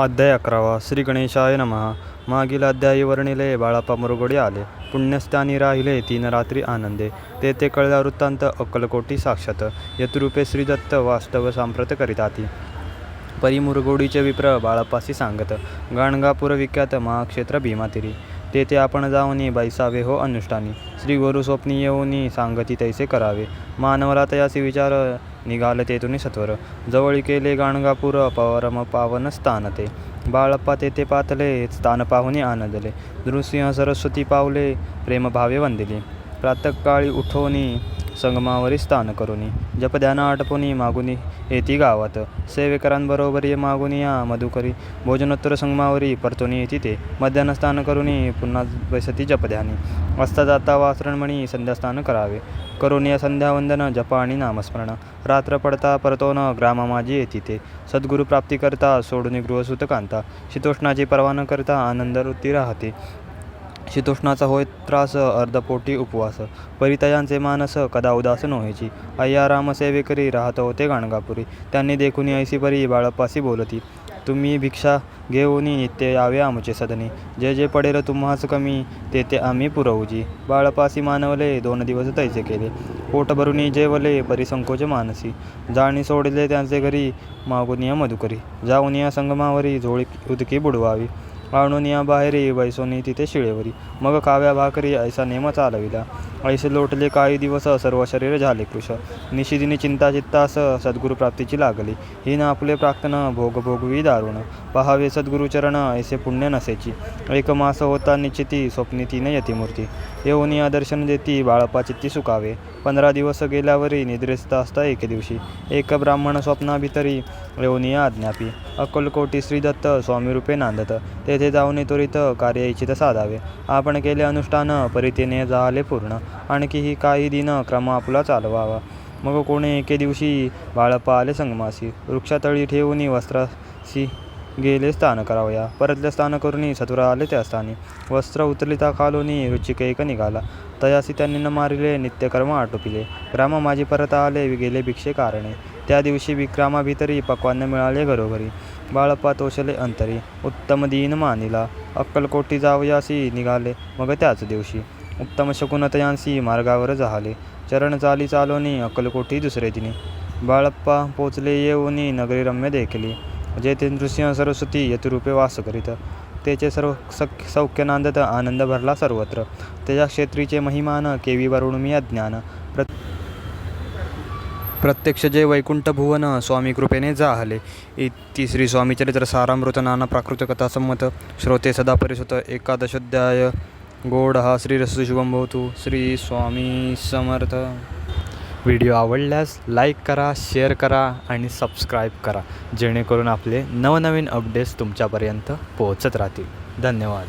अध्याय अकरावा. श्री गणेशाय नमः. मागील अध्यायी वर्णिले बाळापा मुरगोडे आले. पुण्यस्थानी राहिले तीन रात्री आनंदे. ते ते कळला वृत्तांत अक्कलकोटी साक्षात. यतरूपे श्रीदत्त वास्तव सांप्रत करीताती परी मुरगोडीचे विप्र बाळापासी सांगत. गाणगापूर विख्यात महाक्षेत्र भीमातिरी. तेथे आपण जाऊनी बैसावे हो अनुष्ठानी. श्री गुरु स्वप्नी येऊनी सांगती तैसे करावे. मानवला तयासी विचार निघाल तेथून सत्वर. जवळ केले गाणगापूर परम पावन स्थान ते बाळप्पा तेथे पातले स्थान पाहुणे आनंदले. नृसिंह सरस्वती पावले प्रेमभावे वंदिले. प्रातःकाळी उठवणी संगमावरी स्थान करुनी. जपध्यान आटपुनी मागुनी येती गावात. सेवेकरांबरोबर ये मागुनी या मधुकरी. भोजनोत्तर संगमावरी परतुनी येती ते. मध्यान्ह स्थान करुनी पुन्हा बैसती जपध्यानी. असता जाता वासरणमणी संध्यास्थान करावे. करुनी संध्यावंदन जप आणि नामस्मरण. रात्र पडता परतोन ग्रामामाजी येती ते. सद्गुरु प्राप्ती करता सोडून गृहसुत कांता. शीतोष्णाची पर्वा न करता आनंद वृत्ती राहते. शीतोष्णाचा होय त्रास अर्धपोटी उपवास परितयांचे मानस कदा उदास व्हायची अय्या राम सेवेकरी राहत होते गाणगापुरी. त्यांनी देखून ऐसी परी बाळपासी बोलती तुम्ही भिक्षा घेऊनी नित्य यावे आमचे सदनी. जे जे पडेल तुम्हास कमी ते ते आम्ही पुरवूजी बाळपासी मानवले दोन दिवस तैसे केले. पोट भरुनी जेवले परिसंकोच मानसी. जाणी सोडले त्यांचे घरी मागुनिया मधुकरी. जाऊनिया संगमावरी झोळी उदकी बुडवावी. आणूनिया बाहेरी बैसोनी तिथे शिळेवरी मग काव्या भाकरी ऐसा नेम चालविला ऐसे लोटले काही दिवस सर्व शरीर झाले कृश. निशिदिनी चिंता चित्तास सद्गुरु प्राप्तीची लागली. ही ना आपले प्राक्तन भोग भोगवी दारुण. पहावे सद्गुरुचरण ऐसे पुण्य नसेची. एक मास होता निश्चिती स्वप्नी तीन यतिमूर्ती. येऊन या दर्शन देती बाळपा चित्ती सुकावे. पंधरा दिवस गेल्यावरही निद्रिस्त असता एके दिवशी. एक ब्राह्मण स्वप्नाभितरी येऊन आज्ञापी. अक्कलकोटी श्रीदत्त स्वामी रूपे नांदत. तेथे जाऊन त्वरित कार्य इच्छित साधावे. आपण केले अनुष्ठान परितेने झाले पूर्ण. आणखीही काही दिन क्रम आपला चालवावा. मग कोणी एके दिवशी बाळप्पा आले संगमासी. वृक्षातळी ठेवून वस्त्रासी गेले स्थान करावया. परतल्या स्थान करून सत्वरा आले त्या स्थानी. वस्त्र उतरलिता खालोनी रुचिक एक निघाला. तयासी त्यांनी न मारिले नित्यकर्म आटोपिले. ग्राम माझी परत आले गेले भिक्षे कारणे. त्या दिवशी विक्रामाभितरी पक्वान्न मिळाले घरोघरी. बाळप्पा तोषले अंतरी. उत्तम दीन मानिला. अक्कलकोटी जावयासी निघाले मग त्याच दिवशी. उत्तम शकुनतयांसी मार्गावर झाले चरण चाली चालोनी अक्कलकोटी दुसरे दिनी. बाळप्पा पोचले येऊनी नगरी रम्य देखली. जेथे नृसिंह सरस्वती यतिरूपे वास करीत त्याचे सर्व सख्य सौख्य नांदत आनंद भरला सर्वत्र। त्याच्या क्षेत्रीचे महिमान केवी वरुणमी अज्ञान प्र प्रत्यक्ष जे वैकुंठ भुवन स्वामी कृपेने जाहले। इति श्री स्वामीचरित्र सारामृत नाना प्राकृत कथासंमत श्रोते सदा परिसुत एकादशोध्याय। गोड हा श्री रसु शुभम भवतु। श्री स्वामी समर्थ। व्हिडिओ आवडल्यास लाईक करा शेअर करा आणि सबस्क्राईब करा जेणेकरून आपले नवनवीन अपडेट्स तुमच्यापर्यंत पोहोचत राहतील. धन्यवाद.